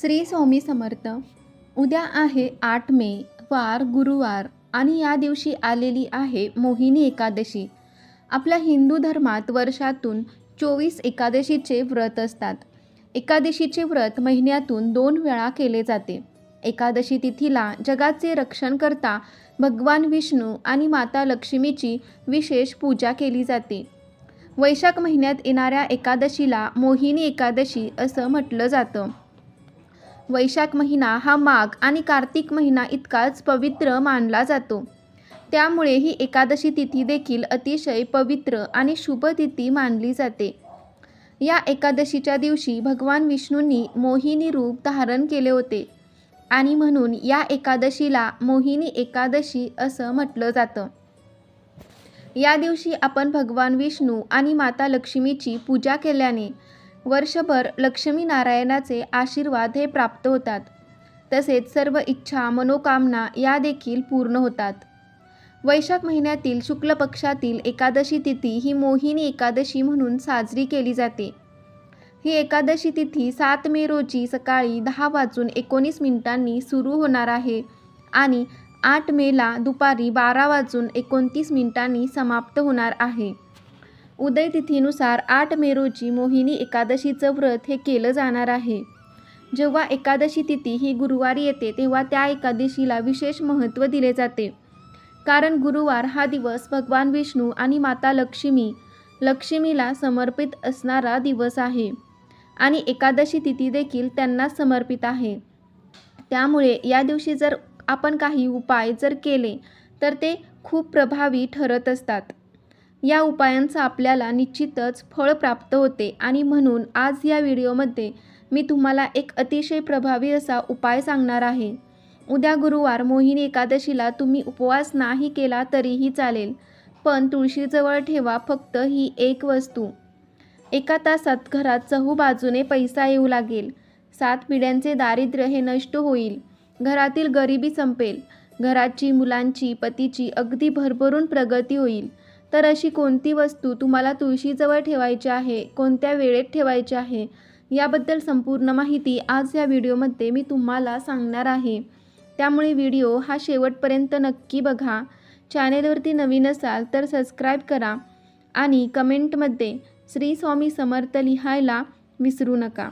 श्री स्वामी समर्थ. उद्या आहे आठ मे वार गुरुवार आणि या दिवशी आलेली आहे मोहिनी एकादशी. आपल्या हिंदू धर्मात वर्षातून चोवीस एकादशीचे व्रत असतात. एकादशीचे व्रत महिन्यातून दोन वेळा केले जाते. एकादशी तिथीला जगाचे रक्षण करता भगवान विष्णू आणि माता लक्ष्मीची विशेष पूजा केली जाते. वैशाख महिन्यात येणाऱ्या एकादशीला मोहिनी एकादशी असं म्हटलं जातं. वैशाख महिना हा माघ आणि कार्तिक महिना इतकाच पवित्र मानला जातो. त्यामुळे ही एकादशी तिथी देखील अतिशय पवित्र आणि शुभ तिथी मानली जाते. या एकादशीच्या दिवशी भगवान विष्णूंनी मोहिनी रूप धारण केले होते आणि म्हणून या एकादशीला मोहिनी एकादशी असं म्हटलं जातं. या दिवशी आपण भगवान विष्णू आणि माता लक्ष्मीची पूजा केल्याने वर्षभर लक्ष्मी नारायणाचे आशीर्वाद हे प्राप्त होतात. तसेच सर्व इच्छा मनोकामना या देखील पूर्ण होतात. वैशाख महिन्यातील शुक्ल पक्षातील एकादशी तिथी ही मोहिनी एकादशी म्हणून साजरी केली जाते. ही एकादशी तिथी सात मे रोजी सकाळी दहा वाजून एकोणीस मिनिटांनी सुरू होणार आहे आणि आठ मेला दुपारी बारा वाजून एकोणतीस मिनिटांनी समाप्त होणार आहे. उदय तिथीनुसार आठ मे रोजी मोहिनी एकादशीचं व्रत हे केलं जाणार आहे. जेव्हा एकादशी तिथी ही गुरुवारी येते तेव्हा त्या एकादशीला विशेष महत्त्व दिले जाते. कारण गुरुवार हा दिवस भगवान विष्णू आणि माता लक्ष्मी लक्ष्मीला समर्पित असणारा दिवस आहे आणि एकादशी तिथी देखील त्यांना समर्पित आहे. त्यामुळे या दिवशी जर आपण काही उपाय जर केले तर ते खूप प्रभावी ठरत असतात. या उपायांचा आपल्याला निश्चितच फळ प्राप्त होते आणि म्हणून आज या व्हिडिओमध्ये मी तुम्हाला एक अतिशय प्रभावी असा उपाय सांगणार आहे. उद्या गुरुवार मोहिनी एकादशीला तुम्ही उपवास नाही केला तरीही चालेल पण तुळशीजवळ ठेवा फक्त ही एक वस्तू. एका तासात घरात चहू बाजूने पैसा येऊ लागेल. सात पिढ्यांचे दारिद्र्य हे नष्ट होईल. घरातील गरिबी संपेल. घराची मुलांची पतीची अगदी भरभरून प्रगती होईल. तर अशी कोणती वस्तू तुम्हाला तुळशीजवळ ठेवायची आहे? कोणत्या वेळेत ठेवायची आहे? याबद्दल संपूर्ण माहिती आज या व्हिडिओमध्ये मी तुम्हाला सांगणार आहे. त्यामुळे व्हिडिओ हा शेवटपर्यंत नक्की बघा. चॅनेलवरती नवीन असाल तर सबस्क्राईब करा आणि कमेंटमध्ये श्री स्वामी समर्थ लिहायला विसरू नका.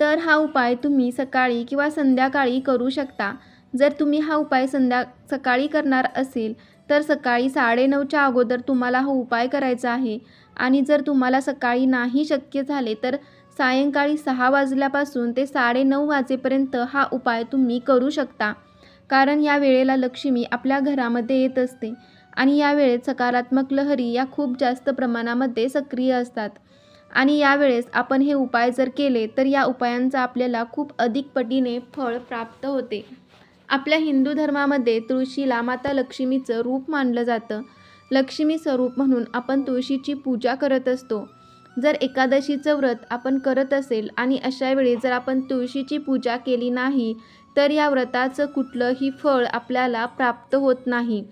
तर हा उपाय तुम्ही सकाळी किंवा संध्याकाळी करू शकता. जर तुम्ही हा उपाय संध्या सकाळी करणार असेल तर सकाळी साडेनऊच्या अगोदर तुम्हाला हा उपाय करायचा आहे. आणि जर तुम्हाला सकाळी नाही शक्य झाले तर सायंकाळी सहा वाजल्यापासून ते साडेनऊ वाजेपर्यंत हा उपाय तुम्ही करू शकता. कारण या वेळेला लक्ष्मी आपल्या घरामध्ये येत असते आणि या वेळेत सकारात्मक लहरी या खूप जास्त प्रमाणामध्ये सक्रिय असतात. आणि यावेळेस आपण हे उपाय जर केले तर या उपायांचा आपल्याला खूप अधिक पटीने फळ प्राप्त होते. आपल्या हिंदू धर्मामध्ये तुळशीला माता लक्ष्मीचं रूप मानलं जातं. लक्ष्मी स्वरूप म्हणून आपण तुळशीची पूजा करत असतो. जर एकादशीचं व्रत आपण करत असेल आणि अशा वेळी जर आपण तुळशीची पूजा केली नाही तर या व्रताचं कुठलंही फळ आपल्याला प्राप्त होत नाही.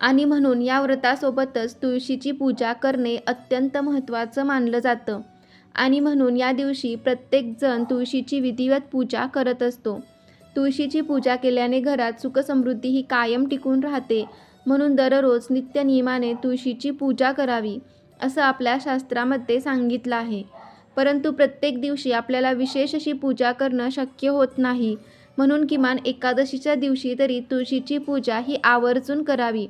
आणि म्हणून या व्रतासोबतच तुळशीची पूजा करणे अत्यंत महत्त्वाचं मानलं जातं. आणि म्हणून या दिवशी प्रत्येकजण तुळशीची विधिवत पूजा करत असतो. तुळशीची पूजा केल्याने घरात सुखसमृद्धी ही कायम टिकून राहते. म्हणून दररोज नित्यनियमाने तुळशीची पूजा करावी असं आपल्या शास्त्रामध्ये सांगितलं आहे. परंतु प्रत्येक दिवशी आपल्याला विशेष अशी पूजा करणं शक्य होत नाही. म्हणून किमान एकादशीच्या दिवशी तरी तुळशीची पूजा ही आवर्जून करावी.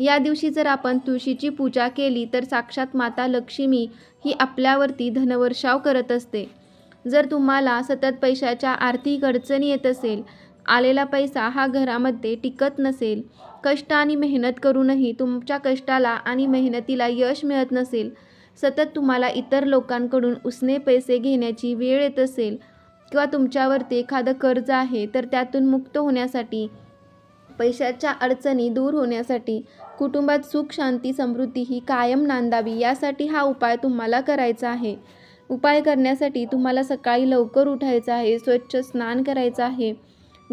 या दिवशी जर आपण तुळशीची पूजा केली तर साक्षात माता लक्ष्मी ही आपल्यावरती धनवर्षाव करत असते. जर तुम्हाला सतत पैशाच्या आर्थिक अडचणी येत असेल आलेला पैसा हा घरामध्ये टिकत नसेल कष्ट आणि मेहनत करूनही तुमच्या कष्टाला आणि मेहनतीला यश मिळत नसेल सतत तुम्हाला इतर लोकांकडून उसने पैसे घेण्याची वेळ येत असेल किंवा तुमच्यावरती एखादं कर्ज आहे तर त्यातून मुक्त होण्यासाठी पैशाच्या अडचणी दूर होण्यासाठी कुटुंबात सुख शांती समृद्धी ही कायम नांदावी यासाठी हा उपाय तुम्हाला करायचा आहे. उपाय करण्यासाठी तुम्हाला सकाळी लवकर उठायचं आहे स्वच्छ स्नान करायचं आहे.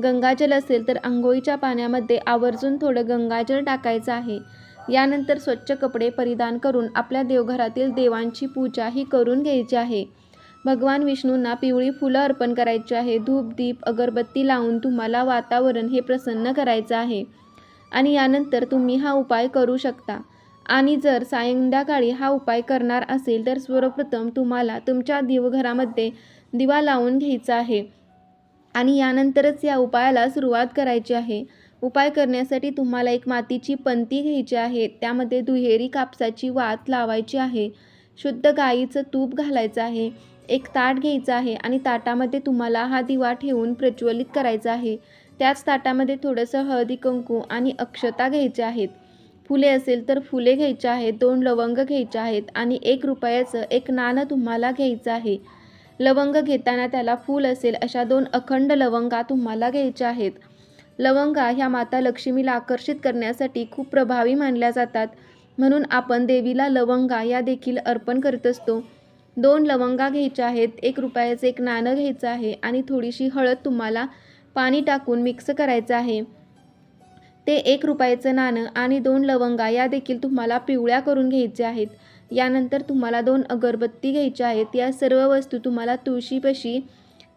गंगाजल असेल तर आंघोळीच्या पाण्यामध्ये आवर्जून थोडं गंगाजल टाकायचं आहे. यानंतर स्वच्छ कपडे परिधान करून आपल्या देवघरातील देवांची पूजा ही करून घ्यायची आहे. भगवान विष्णूंना पिवळी फुलं अर्पण करायची आहे. धूप दीप अगरबत्ती लावून तुम्हाला वातावरण हे प्रसन्न करायचं आहे. आणि यानंतर तुम्ही हा उपाय करू शकता. आणि जर सायंकाळी हा उपाय करणार असेल तर सर्वप्रथम तुम्हाला तुमच्या दिवघरामध्ये दिवा लावून घ्यायचा आहे. आणि यानंतरच या उपायाला सुरुवात करायची आहे. उपाय करण्यासाठी तुम्हाला एक मातीची पंती घ्यायची आहे. त्यामध्ये दुहेरी कापसाची वात लावायची आहे. शुद्ध गाईचं तूप घालायचं आहे. एक ताट घ्यायचं आहे आणि ताटामध्ये तुम्हाला हा दिवा ठेवून प्रज्वलित करायचा आहे. त्याच ताटामध्ये थोडंसं हळदी कंकू आणि अक्षता घ्यायच्या आहेत. फुले असेल तर फुले घ्यायचे आहेत दोन लवंग घ्यायचे आहेत आणि एक रुपयाचं एक नाणं तुम्हाला घ्यायचं आहे. लवंग घेताना त्याला फूल असेल अशा दोन अखंड लवंगा तुम्हाला घ्यायच्या आहेत. लवंगा ह्या माता लक्ष्मीला आकर्षित करण्यासाठी खूप प्रभावी मानल्या जातात. म्हणून आपण देवीला लवंगा या देखील अर्पण करत असतो. दोन लवंगा घ्यायच्या आहेत एक रुपयाचं एक नाणं घ्यायचं आहे आणि थोडीशी हळद तुम्हाला पाणी टाकून मिक्स करायचं आहे. ते एक रुपयाचं नाणं आणि दोन लवंगा या देखील तुम्हाला पिवळ्या करून घ्यायच्या आहेत. यानंतर तुम्हाला दोन अगरबत्ती घ्यायच्या आहेत. या सर्व वस्तू तुम्हाला तुळशीपाशी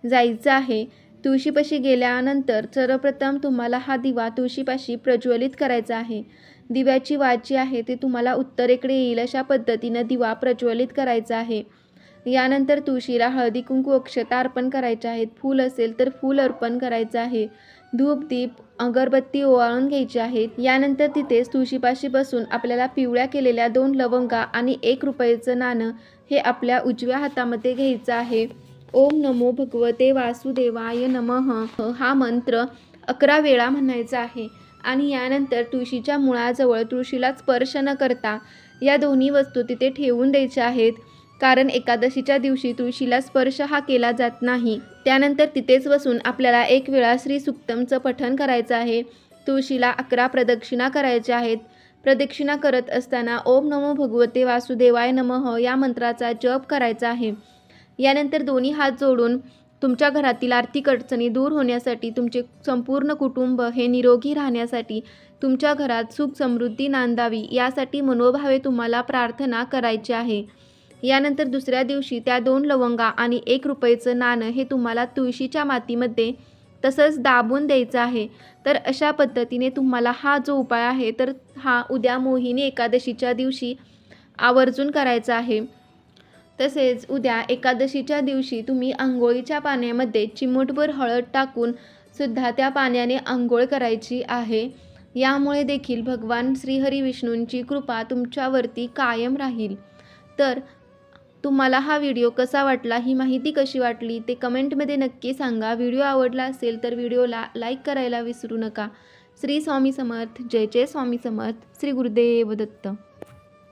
जायचं आहे. तुळशीपाशी गेल्यानंतर सर्वप्रथम तुम्हाला हा दिवा तुळशीपाशी प्रज्वलित करायचा आहे. दिव्याची वाट जी आहे ते तुम्हाला उत्तरेकडे येईल अशा पद्धतीनं दिवा प्रज्वलित करायचा आहे. यानंतर तुळशीला हळदी कुंकू अक्षता अर्पण करायच्या आहेत. फूल असेल तर फूल अर्पण करायचं आहे. धूप दीप अगरबत्ती ओवाळून घ्यायची आहेत. यानंतर तिथेच तुळशीपाशी बसून आपल्याला पिवळ्या केलेल्या दोन लवंगा आणि एक रुपयाचं नाणं हे आपल्या उजव्या हातामध्ये घ्यायचं आहे. ओम नमो भगवते वासुदेवाय नमः. हा मंत्र अकरा वेळा म्हणायचा आहे. आणि यानंतर तुळशीच्या मुळाजवळ तुळशीला स्पर्श न करता या दोन्ही वस्तू तिथे ठेवून द्यायच्या आहेत. कारण एकादशीच्या दिवशी तुळशीला स्पर्श हा केला जात नाही. त्यानंतर तिथेच बसून आपल्याला एक वेळा श्री सुक्तमचं पठण करायचं आहे. तुळशीला अकरा प्रदक्षिणा करायच्या आहेत. प्रदक्षिणा करत असताना ओम नमो भगवते वासुदेवाय नमः या मंत्राचा जप करायचा आहे. यानंतर दोन्ही हात जोडून तुमच्या घरातील आर्थिक अडचणी दूर होण्यासाठी तुमचे संपूर्ण कुटुंब हे निरोगी राहण्यासाठी तुमच्या घरात सुख समृद्धी नांदावी यासाठी मनोभावे तुम्हाला प्रार्थना करायची आहे. यानंतर दुसऱ्या दिवशी त्या दोन लवंगा आणि एक रुपयाचं नाणं हे तुम्हाला तुळशीच्या मातीमध्ये तसंच दाबून द्यायचं आहे. तर अशा पद्धतीने तुम्हाला हा जो उपाय आहे तर हा उद्या मोहिनी एकादशीच्या दिवशी आवर्जून करायचा आहे. तसेच उद्या एकादशीच्या दिवशी तुम्ही आंघोळीच्या पाण्यामध्ये चिमूटभर हळद टाकून सुद्धा त्या पाण्याने आंघोळ करायची आहे. यामुळे देखील भगवान श्रीहरी विष्णूंची कृपा तुमच्यावरती कायम राहील. तर तुम्हाला हा व्हिडिओ कसा वाटला ही माहिती कशी वाटली ते कमेंटमध्ये नक्की सांगा. व्हिडिओ आवडला असेल तर व्हिडिओला लाईक करायला विसरू नका. श्री स्वामी समर्थ. जय जय स्वामी समर्थ. श्री गुरुदेव दत्त.